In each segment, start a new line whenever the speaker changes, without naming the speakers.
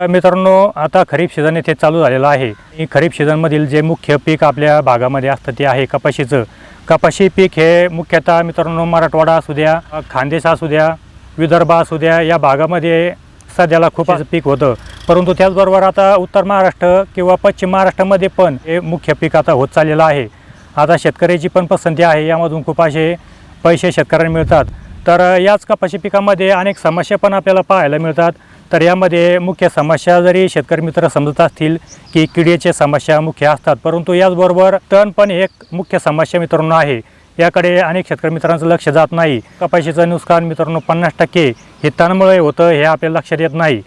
मित्रांनो आता खरीप सीझन येथे चालू झालेलं आहे. खरीप सीझनमधील जे मुख्य पीक आपल्या भागामध्ये असतं ते आहे कपाशीचं. कपाशी पीक हे मुख्यतः मित्रांनो मराठवाडा असू द्या खानदेश असू द्या विदर्भ असू द्या या भागामध्ये सध्याला खूप असं पीक होतं. परंतु त्याचबरोबर आता उत्तर महाराष्ट्र किंवा पश्चिम महाराष्ट्रामध्ये पण हे मुख्य पीक आता होत चाललेलं आहे. आता शेतकऱ्याची पण पसंती आहे यामधून खूप असे पैसे शेतकऱ्यांना मिळतात. तर याच कपाशी पिकामध्ये अनेक समस्या पण आपल्याला पाहायला मिळतात. तर यामध्ये मुख्य समस्या जरी शेतकरी मित्र समजत असतील की किडीचे समस्या मुख्य असतात परंतु याचबरोबर तण पण एक मुख्य समस्या मित्रांनो आहे. याकडे अनेक शेतकरी मित्रांचं लक्ष जात नाही. कपाशीचं नुकसान मित्रांनो पन्नास टक्के हे तणामुळे होतं हे आपल्याला लक्षात येत नाही.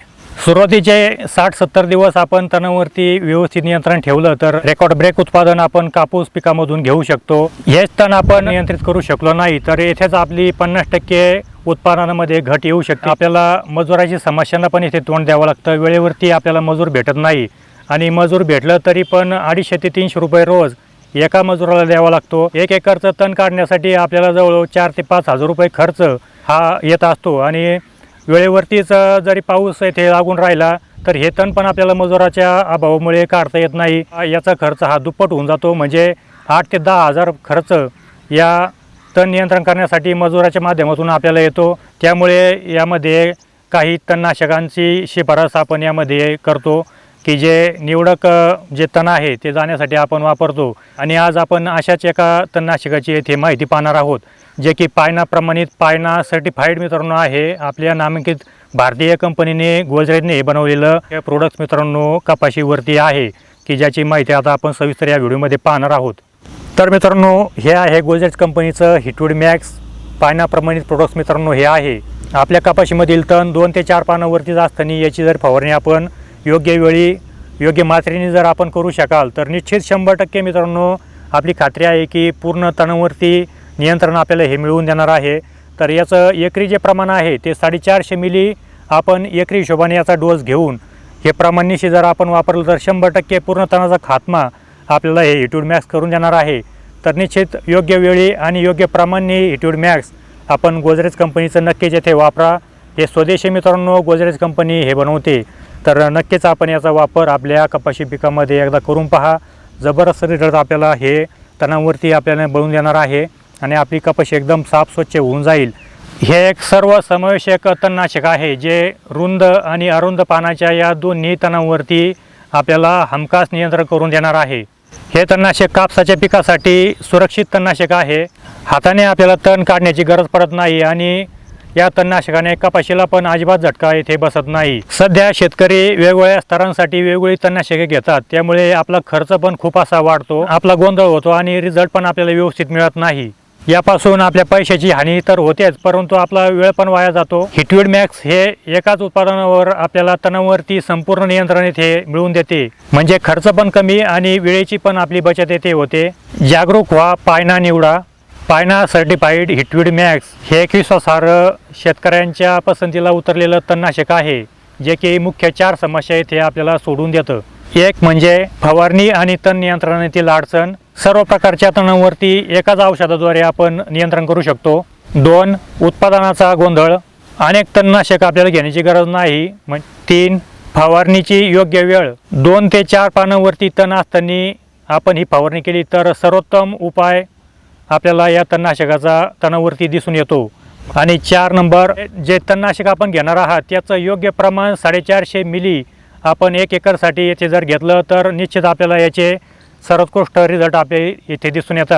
सुरुवातीचे साठ सत्तर दिवस आपण तणावरती व्यवस्थित नियंत्रण ठेवलं तर रेकॉर्ड ब्रेक उत्पादन आपण कापूस पिकामधून घेऊ शकतो. हेच तण आपण नियंत्रित करू शकलो नाही तर येथेच आपली पन्नास टक्के उत्पादनामध्ये घट येऊ शकते. आपल्याला मजुराची समस्यांना पण इथे तोंड द्यावं लागतं. वेळेवरती आपल्याला मजूर भेटत नाही. आणि मजूर भेटलं तरी पण अडीचशे ते तीनशे रुपये रोज एका मजुराला द्यावा लागतो. एक एकरचं तण काढण्यासाठी आपल्याला जवळ चार ते पाच हजार रुपये खर्च हा येत असतो. आणि वेळेवरतीच जरी पाऊस येथे लागून राहिला तर हे तण पण आपल्याला मजुराच्या अभावामुळे काढता येत नाही. याचा खर्च हा दुप्पट होऊन जातो. म्हणजे आठ ते दहा हजार खर्च या तण नियंत्रण करण्यासाठी मजुराच्या माध्यमातून आपल्याला येतो. त्यामुळे यामध्ये काही तणनाशकांची शिफारस आपण यामध्ये करतो की जे निवडक जे तण आहे ते जाण्यासाठी आपण वापरतो. आणि आज आपण अशाच एका तणनाशकाची येथे माहिती पाहणार आहोत जे की पायना प्रमाणित पायना सर्टिफाईड मित्रांनो आहे. आपल्या नामांकित भारतीय कंपनीने गोजरेजने हे बनवलेलं हे प्रोडक्ट मित्रांनो कपाशीवरती आहे की ज्याची माहिती आता आपण सविस्तर या व्हिडिओमध्ये पाहणार आहोत. तर मित्रांनो हे आहे गोजरेज कंपनीचं हिटवूड मॅक्स पाण्याप्रमाणित प्रमाणित प्रोडक्ट्स मित्रांनो हे आहे. आपल्या कपाशीमधील तण दोन ते चार पानावरतीच असताना याची जर फवारणी आपण योग्य वेळी योग्य मात्रेने जर आपण करू शकाल तर निश्चित शंभर टक्के मित्रांनो आपली खात्री आहे की पूर्ण तणावरती नियंत्रण आपल्याला हे मिळवून देणार आहे. तर याचं एकरी जे प्रमाण आहे ते साडेचारशे मिली आपण एकरी हिशोबाने याचा डोस घेऊन हे प्रमाणनिशी जर आपण वापरलं तर शंभर टक्के पूर्ण तणाचा खात्मा आपल्याला हे हिटूड मॅक्स करून देणार आहे. तर निश्चित योग्य वेळी आणि योग्य प्रमाणे इट्यूड मॅक्स आपण गोदरेज कंपनीचं नक्कीच येथे वापरा. हे स्वदेशी मित्रांनो गोदरेज कंपनी हे बनवते. तर नक्कीच आपण याचा वापर आपल्या कपाशी पिकामध्ये एकदा करून पहा. जबरदस्त रिझल्ट आपल्याला हे तणावरती आपल्याला बनवून देणार आहे आणि आपली कपाशी एकदम साफ स्वच्छ होऊन जाईल. हे एक सर्व समावेशक तणनाशक आहे जे रुंद आणि अरुंद पानाच्या या दोन्ही तणांवरती आपल्याला हमखास नियंत्रण करून देणार आहे. हे तणनाशक कापसाच्या पिकासाठी सुरक्षित तणनाशक आहे. हाताने आपल्याला तण काढण्याची गरज पडत नाही आणि या तणनाशकाने कपाशीला पण अजिबात झटका येथे बसत नाही. सध्या शेतकरी वेगवेगळ्या स्तरांसाठी वेगवेगळी तणनाशके घेतात. त्यामुळे आपला खर्च पण खूप असा वाढतो आपला गोंधळ होतो आणि रिझल्ट पण आपल्याला व्यवस्थित मिळत नाही. यापासून आपल्या पैशाची हानी तर होतेच परंतु आपला वेळ पण वाया जातो. हिटवीड मॅक्स हे एकाच उत्पादनावर आपल्याला तणावरती संपूर्ण नियंत्रण येथे मिळवून देते. म्हणजे खर्च पण कमी आणि वेळेची पण आपली बचत येथे होते. जागरूक व्हा पायना निवडा. पायना सर्टिफाईड हिटवीड मॅक्स हे एक विश्वासार्ह शेतकऱ्यांच्या पसंतीला उतरलेलं तणनाशक आहे जे की मुख्य चार समस्या इथे आपल्याला सोडून देतं. एक म्हणजे फवारणी आणि तण नियंत्रणातील अडचण सर्व प्रकारच्या तणांवरती एकाच औषधाद्वारे आपण नियंत्रण करू शकतो. दोन उत्पादनाचा गोंधळ. अनेक तणनाशक आपल्याला घेण्याची गरज नाही. मग तीन फवारणीची योग्य वेळ. दोन ते चार पानांवरती तण असताना आपण ही फवारणी केली तर सर्वोत्तम उपाय आपल्याला या तणनाशकाचा तणावरती दिसून येतो. आणि चार नंबर जे तणनाशक आपण घेणार आहात त्याचं योग्य प्रमाण साडेचारशे मिली आपण एक एकरसाठी येथे जर घेतलं तर निश्चित आपल्याला याचे सर्वोत्कृष्ट रिझल्ट आपले येथे दिसून येतात.